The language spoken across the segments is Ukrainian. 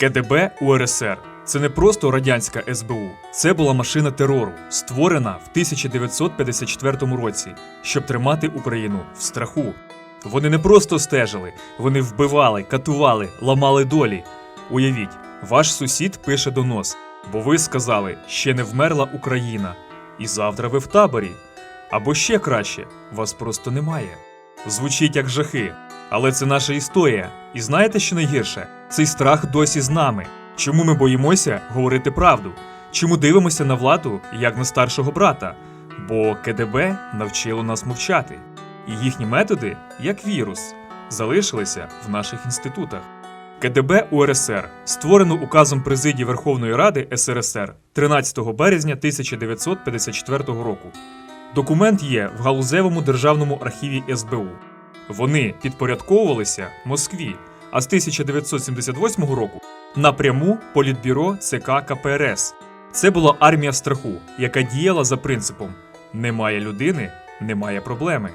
КДБ УРСР це не просто радянська СБУ, це була машина терору, створена в 1954 році, щоб тримати Україну в страху. Вони не просто стежили, вони вбивали, катували, ламали долі. Уявіть, ваш сусід пише донос, бо ви сказали, ще не вмерла Україна, і завтра ви в таборі. Або ще краще, вас просто немає. Звучить як жахи, але це наша історія. І знаєте, що найгірше? Цей страх досі з нами. Чому ми боїмося говорити правду? Чому дивимося на владу як на старшого брата? Бо КДБ навчило нас мовчати. І їхні методи, як вірус, залишилися в наших інститутах. КДБ УРСР створено указом Президії Верховної Ради СРСР 13 березня 1954 року. Документ є в галузевому державному архіві СБУ. Вони підпорядковувалися Москві, а з 1978 року напряму Політбюро ЦК КПРС. Це була армія страху, яка діяла за принципом: немає людини, немає проблеми.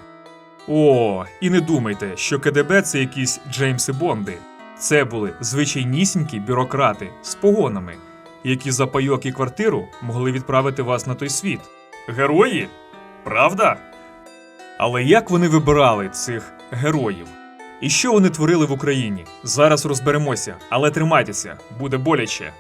О, і не думайте, що КДБ це якісь Джеймси Бонди. Це були звичайнісінькі бюрократи з погонами, які за пайок і квартиру могли відправити вас на той світ. Герої? Правда? Але як вони вибирали цих героїв? І що вони творили в Україні? Зараз розберемося, але тримайтеся, буде боляче.